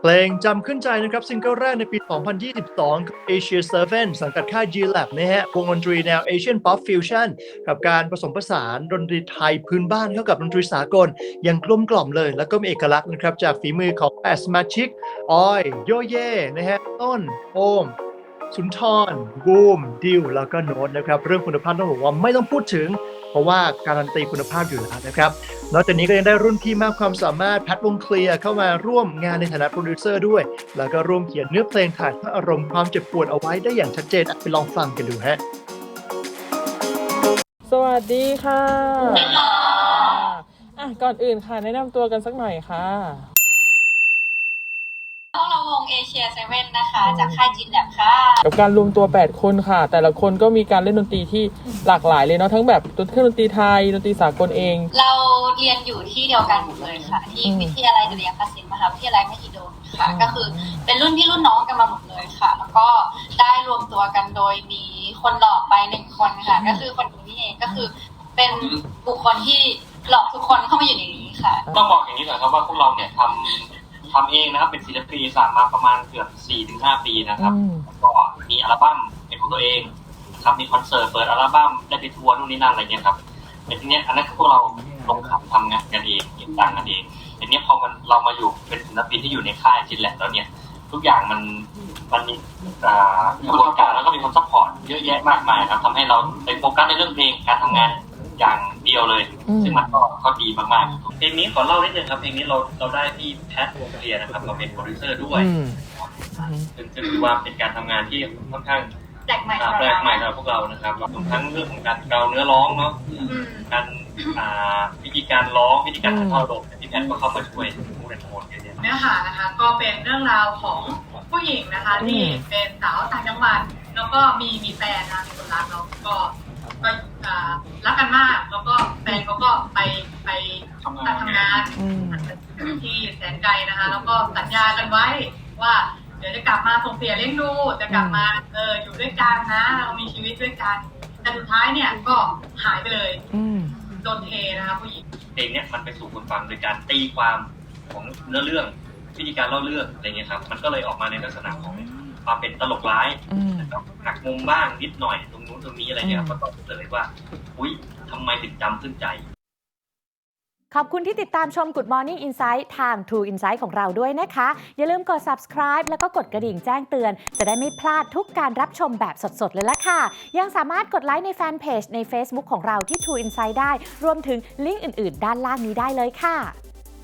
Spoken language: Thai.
เพลงจำขึ้นใจนะครับซิงเกิลแรกในปี 2022กับ Asia 7สังกัดค่าย G-Lab นะฮะวงดนตรีแนว Asian Pop Fusion กับการผสมผสานดนตรีไทยพื้นบ้านเข้ากับดนตรีสากล อย่างกลมกล่อมเลย แล้วก็มีเอกลักษณ์นะครับ จากฝีมือของแปดสมาชิกออย โยเย่นะฮะต้นโอม สุนทรบูมดิวแล้วก็โน้ตนะครับเรื่องคุณภาพต้องบอกว่าไม่ต้องพูดถึง เพราะว่าการันตีคุณภาพอยู่แล้วนะครับนอกจากนี้ก็ยังได้รุ่นพี่มากความสามารถแพทวงเคลียร์เข้ามาร่วมงานในฐานะโปรดิวเซอร์ด้วย แล้วก็ร่วมเขียนเนื้อเพลงถ่ายทอดอารมณ์ความเจ็บปวดเอาไว้ได้อย่างชัดเจนไปลองฟังกันดูฮะสวัสดีค่ะอะ ก่อนอื่นค่ะแนะนำตัวกันสักหน่อยค่ะ วกเราวงเอเชียเซเว่นนะคะ จากค่ายจินแลบค่ะ กับการรวมตัว 8 คนค่ะ แต่ละคนก็มีการเล่นดนตรีที่หลากหลายเลยเนาะทั้งแบบเครื่องดนตรีไทยดนตรีสากลเอง เราเรียนอยู่ที่เดียวกันหมดเลยค่ะ ที่อืมวิทยาลัยดุริยางคศิลป์มหาวิทยาลัยมหิดลค่ะอืมก็คือเป็นรุ่นพี่รุ่นน้องกันมาหมดเลยค่ะ แล้วก็ได้รวมตัวกันโดยมีคนหลอกไปหนึ่งคนค่ะ ก็คือคนนี้เองก็คือเป็นบุคคลที่หลอกทุกคนเข้ามาอยู่ในนี้ค่ะ ต้องบอกอย่างนี้ก่อนครับว่าพวกเราเนี่ยทำ ทำเองนะครับ เป็นศิลปินอิสระมาประมาณเกือบ4-5ถึงปีนะครับอืมก็มีอัลบั้มเป็นของตัวเองครับมีคอนเสิร์ตเปิดอัลบั้มได้ไปทัวร์นู่นนี่นั่นอะไรเงี้ยครับแต่ทีเนี้ยอันนั้นคือพวกเราลงขันทำงานกันเองเก็บตังค์กันเองแต่เนี้ยพอมันเรามาอยู่เป็นศิลปินที่อยู่ในค่ายจินแหละแล้วเนี่ยทุกอย่างมันมันมีอ่ากระบวนการแล้วก็มีคนซัพพอร์ตเยอะแยะมากมายครับทำให้เราไปโฟกัสในเรื่องเพลงการทำงานอย่างเดียวเลย อืม ซึ่งมันก็ก็ดีมากๆเพลงนี้ขอเล่านิดนึงครับเพลงนี้เราเราได้พี่แพทวงเคลียร์นะครับมาเป็นโปรดิวเซอร์ด้วยอืมซึ่งซึ่งถือว่าเป็นการทำงานที่ค่อนข้างแปลกใหม่อ่าแปลกใหม่สำหรับพวกเรานะครับรวมทั้งเรื่องของการเกาเนื้อร้องเนาะ อืม การอ่าวิธีการร้องวิธีการถ่ายทอดอารมณ์พี่แพทก็เข้ามาช่วยพูดในโทนเยอะแยะ เนื้อหานะคะก็เป็นเรื่องราวของผู้หญิงนะคะ อืม ที่เป็นสาวต่างจังหวัดแล้วก็มีมีแฟนนะมีคนรักแล้วก็ก็อ่ารักกันมากแล้วก็แฟ นเขาก็ไปไปทำงานตัดทำงานอืมที่แสนไกลนะคะ แล้วก็สัญญากันไว้ว่า เดี๋ยวจะกลับมาส่งเสียเลี้ยงดูจะกลับมาเอออยู่ด้วยกันนะ เรามีชีวิตด้วยกันแต่สุดท้ายเนี่ยก็หายไปเลยอืมโดนเทนะคะผู้หญิงเพลงเนี้ยมันไปสู่คนฟังโดยการตีความของเนื้อเรื่องวิธีการเล่าเรื่องอะไรเงี้ยครับ มันก็เลยออกมาในลักษณะของความเป็นตลกร้ายอืมนะครับ หักมุมบ้างนิดหน่อยตรงนู้นตรงนี้อะไรเงี้ยอืมก็ต้องเลยว่า อุ้ยทำไมถึงจำขึ้นใจ ขอบคุณที่ติดตามชม Good Morning Insight ทาง True Insight ของเราด้วยนะคะ อย่าลืมกด subscribe แล้วก็กดกระดิ่งแจ้งเตือน จะได้ไม่พลาดทุกการรับชมแบบสดๆ เลยล่ะค่ะ ยังสามารถกดไลค์ในแฟนเพจใน Facebook ของเราที่ True Insight ได้ รวมถึงลิงก์อื่น ๆ ด้านล่างนี้ได้เลยค่ะ